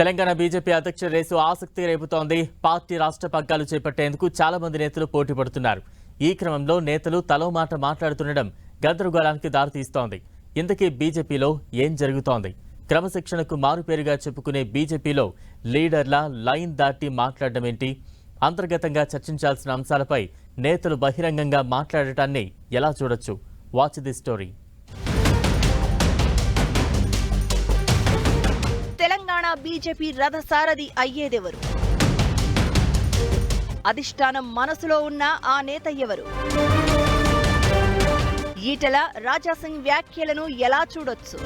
Telangana BJP అధ్యక్ష race ఆసక్తి రేపుతోంది. పార్టీ రాష్ట్ర పగ్గాలు చేపట్టేందుకు చాలా మంది నేతలు పోటీ పడుతున్నారు. ఈ క్రమంలో నేతలు తలో మాట మాట్లాడుతుండడం గందరగోళానికి దారితీస్తోంది. ఇంతకీ బీజేపీలో ఏం జరుగుతోంది? క్రమశిక్షణకు మారుపేరుగా చెప్పుకునే బీజేపీలో లీడర్ల లైన్ దాటి మాట్లాడడం ఏంటి? అంతర్గతంగా చర్చించాల్సిన అంశాలపై నేతలు బహిరంగంగా మాట్లాడటాన్ని ఎలా చూడొచ్చు? Watch the story Telangana BJP రథసారథి అయ్యేదెవరు? అధిష్టానం మనసులో ఉన్న ఆ నేత ఎవరు? ఈటల రాజాసింగ్ వ్యాఖ్యలను ఎలా చూడొచ్చు?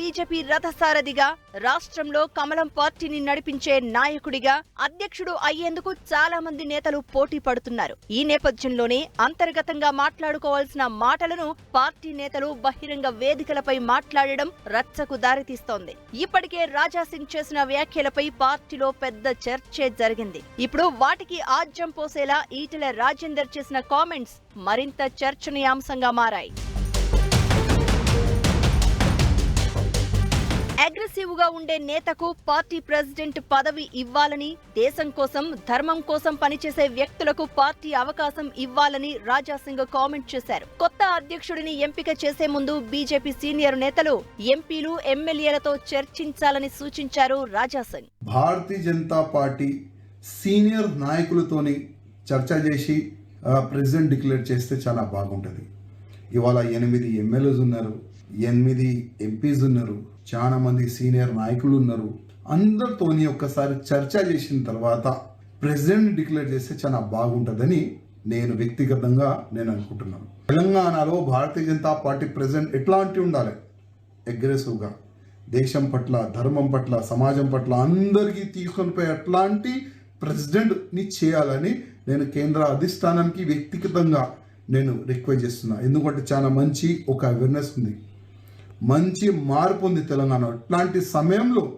బీజేపీ రథసారథిగా రాష్ట్రంలో కమలం పార్టీని నడిపించే నాయకుడిగా అధ్యక్షుడు అయ్యేందుకు చాలా మంది నేతలు పోటీ పడుతున్నారు. ఈ నేపథ్యంలోనే అంతర్గతంగా మాట్లాడుకోవాల్సిన మాటలను పార్టీ నేతలు బహిరంగ వేదికలపై మాట్లాడడం రచ్చకు దారితీస్తోంది. ఇప్పటికే రాజాసింగ్ చేసిన వ్యాఖ్యలపై పార్టీలో పెద్ద చర్చే జరిగింది. ఇప్పుడు వాటికి ఆజ్యం పోసేలా ఈటెల రాజేందర్ చేసిన కామెంట్స్ మరింత చర్చనీయాంశంగా మారాయి. అగ్రెసివ్గా ఉండే నేతకు పార్టీ ప్రెసిడెంట్ పదవి ఇవ్వాలని దేశం కోసం ధర్మం కోసం పనిచేసే వ్యక్తులకు పార్టీ అవకాశం ఇవ్వాలని రాజాసింగ్ కామెంట్ చేశారు. కొత్త అధ్యక్షుడిని ఎంపిక చేసే ముందు బీజేపీ సీనియర్ నేతలు ఎంపీలు ఎమ్మెల్యేలతో చర్చించాలని సూచించారు రాజాసింగ్. భారతీయ జనతా పార్టీ సీనియర్ నాయకులతోని చర్చ చేసి ప్రెసిడెంట్ డిక్లేర్ చేస్తే చాలా బాగుంటుంది. ఇవాళ ఎనిమిది ఎమ్మెల్యేస్ ఉన్నారు. ఎనిమిది ఎంపీస్ ఉన్నారు చాలా మంది సీనియర్ నాయకులు ఉన్నారు. అందరితోని ఒక్కసారి చర్చ చేసిన తర్వాత ప్రెసిడెంట్ డిక్లేర్ చేస్తే చాలా బాగుంటుందని నేను వ్యక్తిగతంగా నేను అనుకుంటున్నాను. తెలంగాణలో భారతీయ జనతా పార్టీ ప్రెసిడెంట్ ఎట్లాంటి ఉండాలి? అగ్రెసివ్గా. దేశం పట్ల ధర్మం పట్ల సమాజం పట్ల అందరికీ తీసుకొని పోయే అట్లాంటి ప్రెసిడెంట్ని చేయాలని నేను కేంద్ర అధిష్టానానికి వ్యక్తిగతంగా నేను రిక్వెస్ట్ చేస్తున్నా. ఎందుకంటే చాలా మంచి ఒక అవేర్నెస్ ఉంది. మంచి మార్పు ఉంది తెలంగాణ. ఇట్లాంటి సమయంలో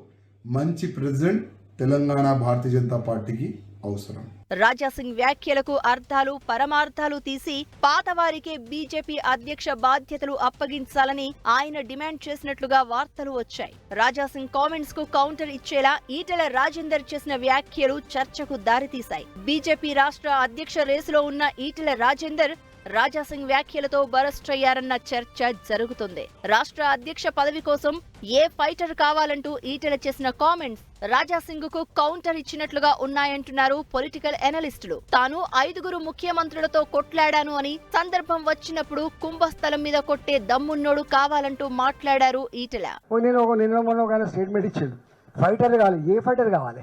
మంచి ప్రెసిడెంట్ తెలంగాణ భారతీయ జనతా పార్టీకి అవసరం. రాజాసింగ్ వ్యాఖ్యలకు అర్థాలు పరమార్థాలు తీసి పాతవారికే బీజేపీ అధ్యక్ష బాధ్యతలు అప్పగించాలని ఆయన డిమాండ్ చేసినట్లుగా వార్తలు వచ్చాయి. రాజాసింగ్ కామెంట్స్కు కౌంటర్ ఇచ్చేలా ఈటెల రాజేందర్ చేసిన వ్యాఖ్యలు చర్చకు దారితీశాయి. బీజేపీ రాష్ట్ర అధ్యక్ష రేసులో ఉన్న ఈటెల రాజేందర్ రాజాసింగ్ వ్యాఖ్యలతో బరస్ట్ అయ్యారన్న చర్చ జరుగుతుంది. రాష్ట్ర అధ్యక్ష పదవి కోసం ఏ ఫైటర్ కావాలంటూ ఈటెల చేసిన కామెంట్స్ రాజాసింగ్కు కౌంటర్ ఇచ్చినట్లుగా ఉన్నాయంటున్నారు పొలిటికల్ ఎనలిస్టులు. తాను ఐదుగురు ముఖ్యమంత్రులతో కొట్లాడాను అని సందర్భం వచ్చినప్పుడు కుంభస్థలం మీద కొట్టే దమ్మున్నోడు కావాలంటూ మాట్లాడారు ఈటెల. స్టేట్మెంట్ ఇచ్చాడు. ఫైటర్ కావాలి. ఏ ఫైటర్ కావాలి?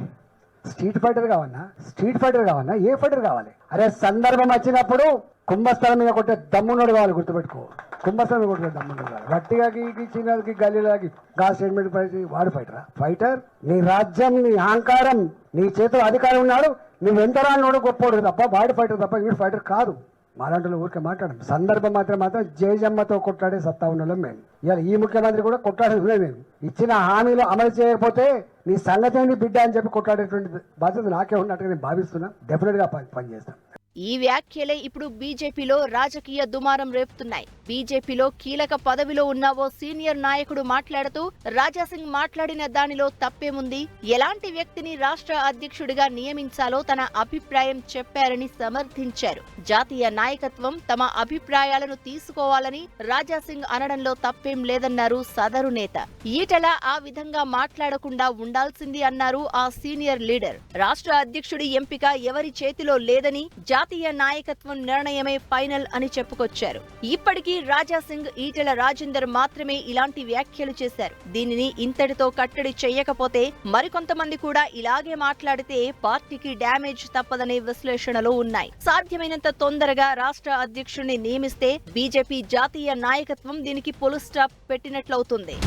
స్ట్రీట్ ఫైటర్ కావాలన్నా స్ట్రీట్ ఫైటర్ కావాలన్నా ఏ ఫైటర్ కావాలి? అరే సందర్భం వచ్చినప్పుడు కుంభస్థలం మీద కొట్టే దమ్మున్నోడు కావాలి గుర్తుపెట్టుకో. కుంభస్థలం మీద కొట్టే దమ్మునోడు కావాలి. గట్టిగా చిన్నకి గల్లీలకి గా స్టేట్మెంట్ పడి వాడు ఫైటరా ఫైటర్ నీ రాజ్యం నీ అహంకారం నీ చేతిలో అధికారం ఉన్నాడు నువ్వు ఎంత రానోడు గొప్పోడు తప్ప వాడు ఫైటర్ తప్ప వీడు ఫైటర్ కాదు. మాలాంటి ఊరికే మాట్లాడడం సందర్భం మాత్రం మాత్రం జయజమ్మతో కొట్లాడే సత్తా ఉన్నోళ్ళం మేము. ఇవాళ ఈ ముఖ్యమంత్రి కూడా కొట్లాడేది మేము. ఇచ్చిన హామీలు అమలు చేయకపోతే నీ సంగతి బిడ్డ అని చెప్పి కొట్లాడేటువంటి బాధ్యత నాకే ఉన్నట్టుగా నేను భావిస్తున్నా. డెఫినెట్గా పని పనిచేస్తాను. ఈ వ్యాఖ్యలే ఇప్పుడు బీజేపీలో రాజకీయ దుమారం రేపుతున్నాయి. బీజేపీలో కీలక పదవిలో ఉన్న ఓ సీనియర్ నాయకుడు మాట్లాడుతూ రాజాసింగ్ మాట్లాడిన దానిలో తప్పేముంది? ఎలాంటి వ్యక్తిని రాష్ట్ర అధ్యక్షుడిగా నియమించాలో తన అభిప్రాయం చెప్పారని సమర్థించారు. జాతీయ నాయకత్వం తమ అభిప్రాయాలను తీసుకోవాలని రాజాసింగ్ అనడంలో తప్పేం లేదన్నారు సదరు నేత. ఈటల ఆ విధంగా మాట్లాడకుండా ఉండాల్సింది అన్నారు ఆ సీనియర్ లీడర్. రాష్ట్ర అధ్యక్షుడి ఎంపిక ఎవరి చేతిలో లేదని జాతీయ జాతీయ నాయకత్వం నిర్ణయమే ఫైనల్ అని చెప్పుకొచ్చారు. ఇప్పటికీ రాజాసింగ్ ఈటెల రాజేందర్ మాత్రమే ఇలాంటి వ్యాఖ్యలు చేశారు. దీనిని ఇంతటితో కట్టడి చేయకపోతే మరికొంతమంది కూడా ఇలాగే మాట్లాడితే పార్టీకి డ్యామేజ్ తప్పదనే విశ్లేషణలు ఉన్నాయి. సాధ్యమైనంత తొందరగా రాష్ట్ర అధ్యక్షుడిని నియమిస్తే బీజేపీ జాతీయ నాయకత్వం దీనికి పొలు స్టాప్ పెట్టినట్లవుతుంది.